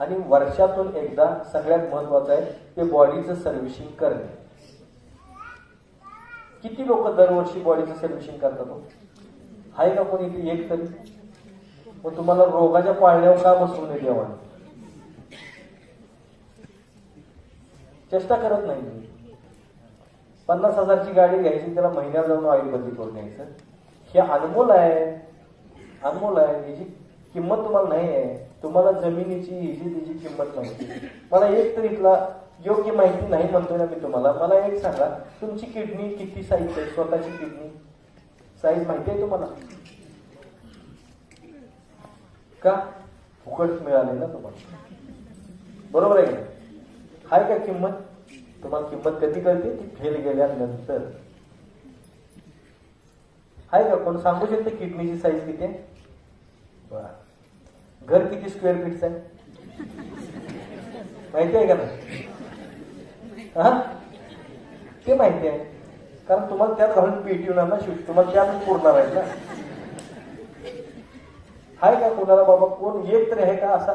आणि वर्षातून एकदा सगळ्यात महत्वाचं आहे ते बॉडीचं सर्व्हिसिंग करणे. किती लोक दरवर्षी बॉडीचं सर्व्हिसिंग करतात हो? आहे का कोणी एक तरी. मग तुम्हाला रोगाच्या पाळण्यावर का बसवू नये देवाने? चेष्टा करत नाही पन्नास हजारची गाडी घ्यायची त्याला महिन्यात जाऊन ऑइल बदली करून घ्यायचं. हे अनमोल आहे. अनमोल आहे. याची किंमत तुम्हाला नाही आहे. तुम्हाला जमिनीची हिची तिची किंमत माहिती मला एक तर इथला योग्य माहिती नाही म्हणतोय ना मी तुम्हाला. मला एक सांगा तुमची किडनी किती साईज आहे? स्वतःची किडनी? साईज माहिती आहे तुम्हाला? का? फुकट मिळाले ना तुम्हाला. बरोबर आहे का हाय का किंमत? तुम्हाला किंमत कधी कळते? ती फेल गेल्यानंतर. आहे का? कोण सांगू शकते किडनीची साईज किती आहे? बरं. घर किती स्क्वेअर फीटचं आहे? माहिती आहे का नाही? हा? ते माहिती आहे. कारण तुम्हाला त्यात घालून पीठ होणार ना शिफ्ट तुम्हाला त्यात पुरणार आहे ना. आहे का कोणाला बाबा? कोण येत तरी आहे का असा?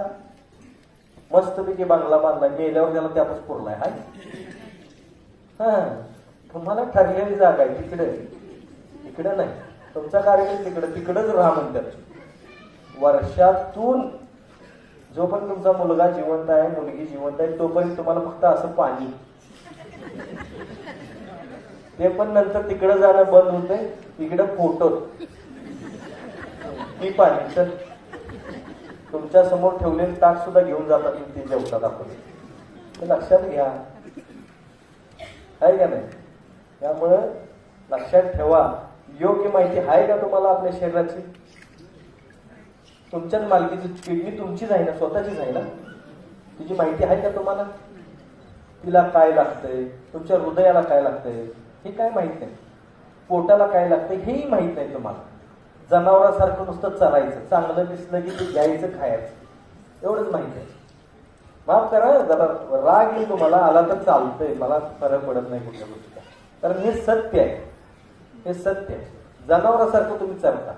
मस्तपैकी बांगला बांधला. गेल्यावर त्याला त्यातच पुरलाय. हाय? हा. तुम्हाला ठरलेली जागा आहे. तिकडे. इकडे नाही. तुमचा कार्यक्रम तिकडे. तिकडेच राहा म्हणतात. वर्षातून जोपर्यंत तुमचा मुलगा जिवंत आहे मुलगी जिवंत आहे तोपर्यंत तुम्हाला फक्त असं पाणी. ते पण नंतर तिकडे जाणं बंद होतंय इकडं फोटो. ती पाणी तर तुमच्यासमोर ठेवलेले ताक सुद्धा घेऊन जातात ते जेवतात आपण. ते लक्षात घ्या. आहे का नाही? त्यामुळं लक्षात ठेवा. योग्य माहिती आहे का तुम्हाला आपल्या शरीराची? तुमच्याच मालकीची किडनी तुमचीच आहे ना स्वतःचीच आहे ना? तिची माहिती आहे का तुम्हाला? तिला काय लागतंय? तुमच्या हृदयाला काय लागतंय? हे काय माहीत नाही. पोटाला काय लागतंय? हेही माहीत नाही तुम्हाला. जनावरासारखं नुसतं चरायचं. चांगलं दिसलं की ते घ्यायचं खायचं. एवढंच माहीत आहे. माफ करा जरा राग येईल तुम्हाला. आला तर चालतंय. मला फरक पडत नाही कुठल्या गोष्टीचा. कारण हे सत्य आहे. हे सत्य आहे. जनावरासारखं तुम्ही चरता.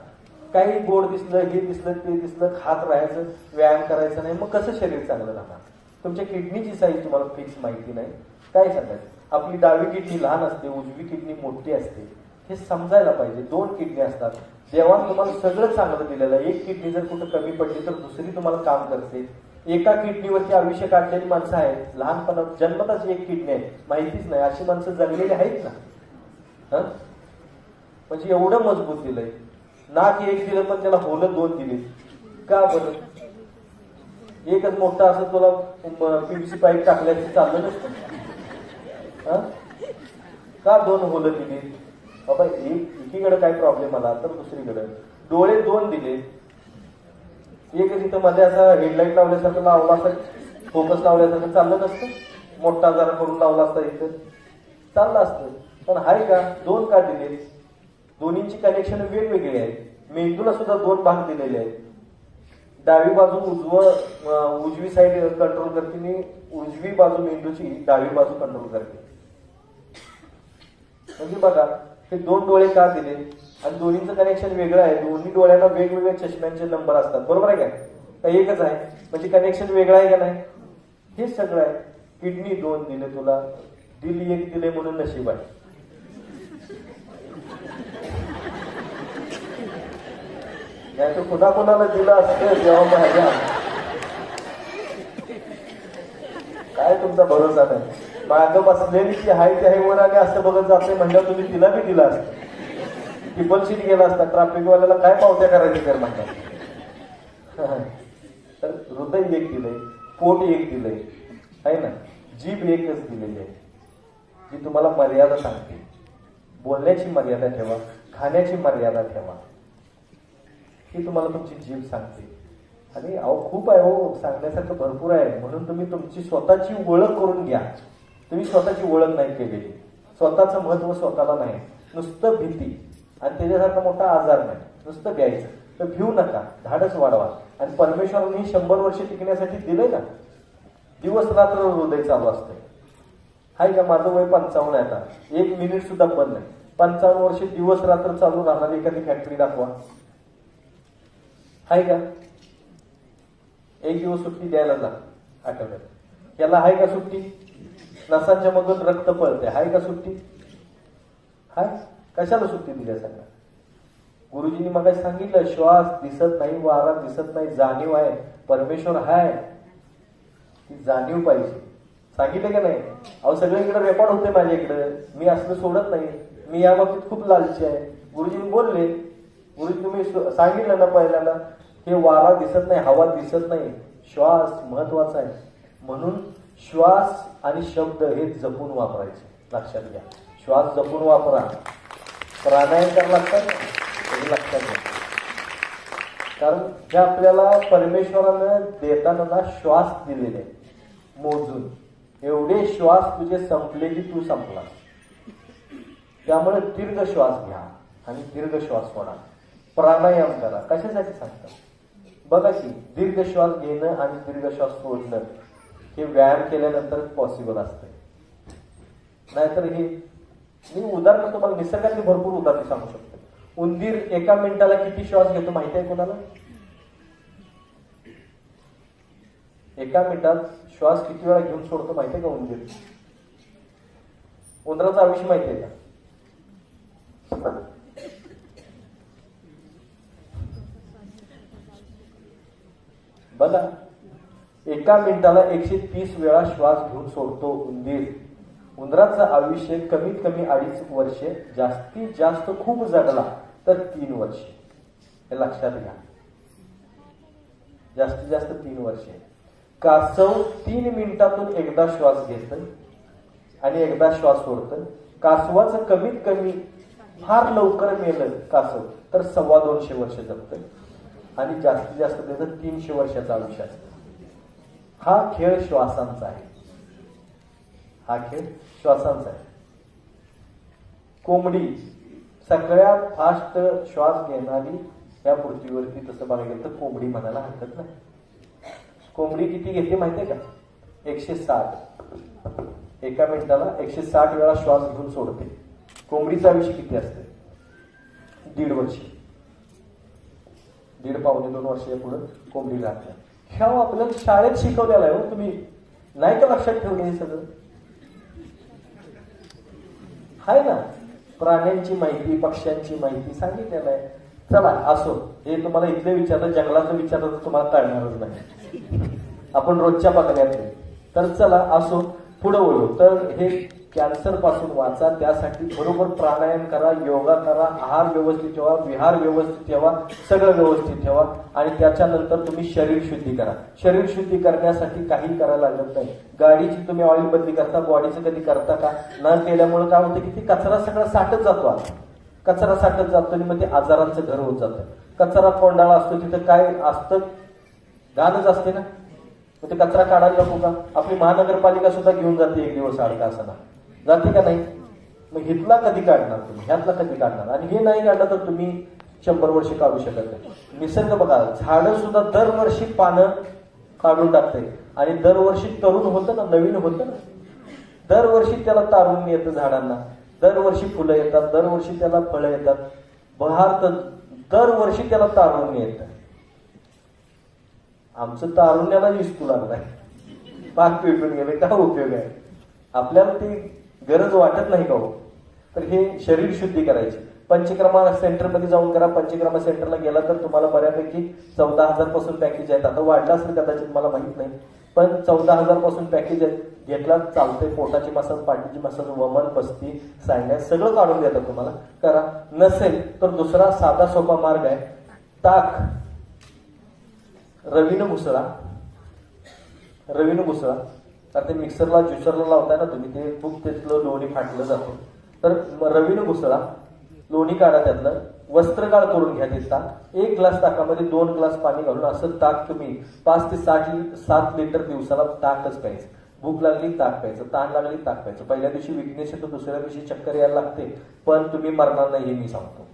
काही गोड दिसलं हे दिसलं ते दिसलं खात राहायचं व्यायाम करायचा नाही मग कसं शरीर चांगलं राहणार? तुमच्या किडनीची साईज तुम्हाला फिक्स माहिती नाही. काय सांगायचं? आपली डावी किडनी लहान असते उजवी किडनी मोठी असते. हे समजायला पाहिजे. दोन किडनी असतात. देवान तुम्हाला सगळं चांगलं दिलेलं आहे. एक किडनी जर कुठं कमी पडली तर दुसरी तुम्हाला काम करते. एका किडनीवरती आयुष्य काढलेली माणसं आहेत. लहानपणात जन्मताच एक किडनी आहे. माहितीच नाही. अशी माणसं जगलेली आहेत ना? म्हणजे एवढं मजबूत दिलंय. नाक एक दिलं पण त्याला होलं दोन दिले का बरं? एकच मोठा असं तुला पीव्हीसी पाईप टाकल्याचं चाललं नसतं? का दोन होलं दिली? बाबा एक एकीकडे काय प्रॉब्लेम आला तर दुसरीकडे. डोळे दोन दिले. एक तिथं मध्ये असा हेडलाईट लावल्यासारखं लावला असं फोकस लावल्यासारखं चाललं नसतं? मोठा जरा करून लावला असता इथं. चाललं असतं. पण हाय का? दोन का दिले? दोन्हींची कनेक्शन वेगवेगळी आहेत. मेंदूला सुद्धा दोन भाग दिलेले आहेत. डावी बाजू उजव उजवी साईड कंट्रोल करते आणि उजवी बाजू मेंदूची डावी बाजू कंट्रोल करते. म्हणजे बघा हे दोन डोळे का दिले? आणि दोन्हीचं कनेक्शन वेगळं आहे. दोन्ही डोळ्यांना वेगवेगळ्या चष्म्यांचे नंबर असतात. बरोबर आहे काय का एकच आहे. म्हणजे कनेक्शन वेगळं आहे का नाही? हे सगळं आहे. किडनी दोन दिले तुला. दिल एक दिले म्हणून नशीब आहे. याचं कुणा कुणाला दिलं असतं जेव्हा माझ्या. काय तुमचा भरोसा नाही? माझं बसलेली ती हाय ती हाय वर आणि असं बघत जाते म्हणजे तुम्ही तिला बी दिला असतं. टिपल सीट गेला असता ट्रॅफिकवाल्याला काय पावत्या करायची तर म्हणतात तर हृदय एक दिलंय पोट एक दिलंय आहे ना? जीभ एकच दिलेली आहे. जी तुम्हाला मर्यादा सांगते. बोलण्याची मर्यादा ठेवा खाण्याची मर्यादा ठेवा. ही तुम्हाला तुमची जीभ सांगते. आणि अहो खूप आहे हो सांगण्यासारखं भरपूर आहे. म्हणून तुम्ही तुमची स्वतःची ओळख करून घ्या. तुम्ही स्वतःची ओळख नाही केलेली स्वतःचं महत्त्व स्वतःला नाही. नुसतं भीती. आणि त्याच्यासारखा मोठा आजार नाही. नुसतं घ्यायचं. तर भिऊ नका. धाडस वाढवा. आणि परमेश्वरांनी शंभर वर्ष टिकण्यासाठी दिलंय ना? दिवस रात्र हृदय चालू असते हाय का माझं वय पंचावन्न आहे आता. एक मिनिट सुद्धा बंद नाही. पंचावन्न वर्ष दिवस रात्र चालू राहणारी एखादी फॅक्टरी दाखवा. आहे का? एक दिवस सुट्टी द्यायला जा आठवड्यात. याला आहे का सुट्टी? नसांच्या मधून रक्त पळते आहे का सुट्टी? हाय. कशाला सुट्टी दिली सांगा? गुरुजींनी मग सांगितलं श्वास दिसत नाही वारा दिसत नाही जाणीव आहे. परमेश्वर हाय. ती जाणीव पाहिजे. सांगितलं का नाही? अहो सगळं रेकॉर्ड होते माझ्या इकडे मी असलं सोडत नाही. मी या बाबतीत खूप लालची आहे. गुरुजींनी बोलले पूर्वी तुम्ही सांगितलं ना पहिल्यांदा हे वारा दिसत नाही हवा दिसत नाही श्वास महत्त्वाचा आहे. म्हणून श्वास आणि शब्द हे जपून वापरायचे लक्षात घ्या. श्वास जपून वापरा. प्राणायाम करायला लागतात हे लक्षात घ्या. कारण हे आपल्याला परमेश्वरानं देताना ना श्वास दिलेले आहे, मोजून. एवढे श्वास तुझे संपले की तू संपलास. त्यामुळे दीर्घ श्वास घ्या आणि दीर्घ श्वास सोडा. प्राणायाम करा. कशासाठी सांगतात बघा की दीर्घ श्वास घेणं आणि दीर्घ श्वास सोडणं हे व्यायाम केल्यानंतरच पॉसिबल असतं. नाहीतर हे मी उदाहरण तुम्हाला निसर्गातली भरपूर उदाहरणे सांगू शकतो. उंदीर एका मिनिटाला किती श्वास घेतो माहिती आहे कोणाला? एका मिनिटात श्वास किती वेळा घेऊन सोडतो माहिती आहे का उंदीर? उंदराचं आयुष्य माहिती आहे का? बघा एका मिनिटाला एकशे तीस वेळा श्वास घेऊन सोडतो उंदीर. उंदराचं आयुष्य कमीत कमी अडीच वर्षे जास्तीत जास्त खूप जगला तर तीन वर्षे. हे लक्षात घ्या. जास्तीत जास्त तीन वर्षे. कासव तीन मिनिटातून एकदा श्वास घेत आणि एकदा श्वास सोडतं कासवाचं कमीत कमी फार लवकर मेलं कासव तर सव्वा दोनशे वर्ष जगतं आणि जास्तीत जास्त त्याचं तीनशे वर्षाचं आयुष्य असतं. हा खेळ श्वासांचा आहे. हा खेळ श्वासांचा आहे. कोंबडी सगळ्यात फास्ट श्वास घेणारी या पृथ्वीवरती तसं बघायला गेलं तर कोंबडी म्हणायला हरकत नाही. कोंबडी किती घेते माहितीये का? एकशे साठ. एका मिनिटाला एकशे साठ वेळा श्वास घेऊन सोडते. कोंबडीचं आयुष्य किती असते? दीड वर्ष. दीड पावणे दोन वर्षाच्या पुढे कोंबडी राहते. ह्या आपल्याला शाळेत शिकवलेला आहे हो तुम्ही नाही का लक्षात ठेवलं हे सगळं? हाय ना? प्राण्यांची माहिती पक्ष्यांची माहिती सांगितलेलं आहे. चला असो. हे तुम्हाला इथले विचारलं जंगलाचं विचारलं तर तुम्हाला कळणारच नाही. आपण रोजच्या बघण्यात तर चला असो. पुढे वळू. तर हे कॅन्सरपासून वाचा त्यासाठी बरोबर प्राणायाम करा योगा करा आहार व्यवस्थित ठेवा विहार व्यवस्थित ठेवा सगळं व्यवस्थित ठेवा आणि त्याच्यानंतर तुम्ही शरीर शुद्धी करा. शरीर शुद्धी करण्यासाठी काही करायला लागत नाही. गाडीची तुम्ही ऑइल बदली करता बॉडीचं कधी करता का? न केल्यामुळे काय होतं की ती कचरा सगळा साठत जातो आता. कचरा साठत जातो आणि मग ते आजारांचं घर होत जातं. कचरा कोंडाळा असतो तिथं काय असतं? घाणच असते ना. मग ते कचरा काढायला नको का? आपली महानगरपालिका सुद्धा घेऊन जाते एक दिवस आड असताना जाते का नाही? मग हितला कधी काढणार तुम्ही? ह्यातला कधी काढणार? आणि हे नाही काढलं तर तुम्ही शंभर वर्ष काढू शकत नाही. निसर्ग बघा झाडं सुद्धा दरवर्षी पानं काढून टाकते. आणि दरवर्षी तरुण होतं ना नवीन होतं ना? दरवर्षी त्याला तारून येतं झाडांना. दरवर्षी फुलं येतात दरवर्षी त्याला फळं येतात. बहार तर दरवर्षी त्याला तारून येतं. आमचं तारुण्याला विसकू लागलाय पाक पेटून गेले का उपयोग आहे? आपल्याला ती गरज वाटत नाही का हो? तर हे शरीर शुद्धी करायची. पंचक्रमा सेंटरमध्ये जाऊन करा. पंचक्रमा सेंटरला गेला तर तुम्हाला बऱ्यापैकी चौदा हजारपासून पॅकेज आहेत. आता वाढला असेल कदाचित मला माहीत नाही. पण चौदा हजारपासून पॅकेज आहेत. घेतला चालतंय. पोटाची मसाज पाठीची मसाज वमन पस्ती सायन्स सगळं काढून देतात तुम्हाला. करा. नसेल तर दुसरा साधा सोपा मार्ग आहे. ताक. रवीन मुसळा. रवीन मुसळा. कारण ते मिक्सरला ज्युसरला लावताय ना तुम्ही ते खूप त्यातलं लोणी फाटलं जातं. तर रवीनं घुसळा लोणी काढा त्यातलं वस्त्रगाळ करून घ्या ते ताक एक ग्लास ताकामध्ये दोन ग्लास पाणी घालून असं ताक तुम्ही पाच ते साठ लि- सात लिटर दिवसाला ताकच प्यायचं. भूक लागली ताक प्यायचं. ताण लागली ताक प्यायचं. पहिल्या दिवशी विकनेस येतो दुसऱ्या दिवशी चक्कर यायला लागते. पण तुम्ही मरणार नाही हे मी सांगतो.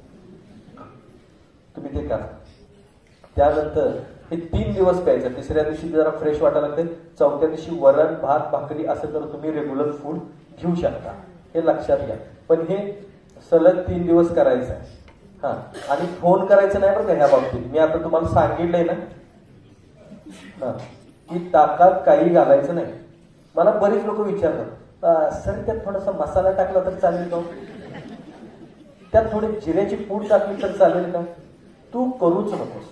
तुम्ही ते करा. त्यानंतर हे तीन दिवस प्यायचं. तिसऱ्या दिवशी जरा फ्रेश वाटायला लागते चौथ्या दिवशी वरण भात भाकरी असं तर तुम्ही रेग्युलर फूड घेऊ शकता. हे लक्षात घ्या. पण हे सलग तीन दिवस करायचं आहे. हा. आणि फोन करायचं नाही बरं का ह्या बाबतीत. मी आता तुम्हाला सांगितलंय ना. हा. की ताकात काही घालायचं नाही. मला बरीच लोक विचारतात सर त्यात थोडासा मसाला टाकला तर चालेल का हो? त्यात थोडी जिऱ्याची पूड टाकली तर चालेल का? तू करूच नकोस.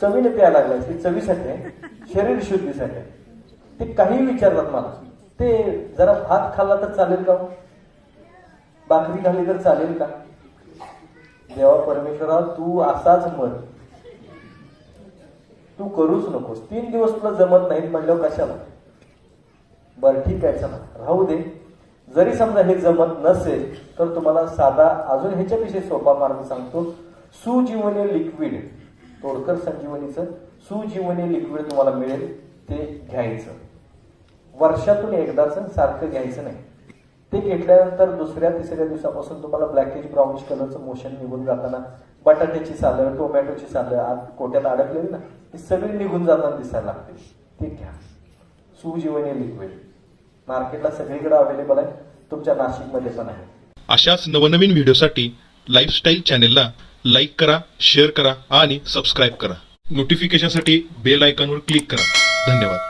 चवीने प्यायला लागलाय. ती चवीसाठी आहे. शरीर शुद्धीसाठी आहे. ते काही विचारतात मला. ते जरा भात खाल्ला तर चालेल का हो? भाकरी खाल्ली तर चालेल का? देवा परमेश्वरा तू असाच मर. तू करूच नकोस. तीन दिवस तुला जमत नाहीत म्हणल्यावर कशाला? बर ठीक आहे चला. राहू दे. जरी समजा हे जमत नसेल तर तुम्हाला साधा अजून ह्याच्याविषयी सोपा मार्ग सांगतो. सुजीवने लिक्विड तोडकर संजीवनीचं सुजीवनी लिक्विड तुम्हाला मिळेल ते घ्यायचं. वर्षातून एकदाच सारखं घ्यायचं नाही. ते घेतल्यानंतर दुसऱ्या तिसऱ्या दिवसापासून तुम्हाला ब्लॅकेज ब्राऊनिश कलरचं मोशन निघून जाताना बटाट्याची सालं टोमॅटोची सालं आत कोट्यात अडकलेली ना ती सगळी निघून जाताना दिसायला लागते. ते घ्या. सुजीवनी लिक्विड मार्केटला सगळीकडे अवेलेबल आहे. तुमच्या नाशिकमध्ये पण आहे. अशाच नवनवीन व्हिडिओसाठी लाईफस्टाईल चॅनेलला लाईक करा शेअर करा आणि सबस्क्राईब करा. नोटिफिकेशनसाठी बेल आयकॉनवर क्लिक करा. धन्यवाद.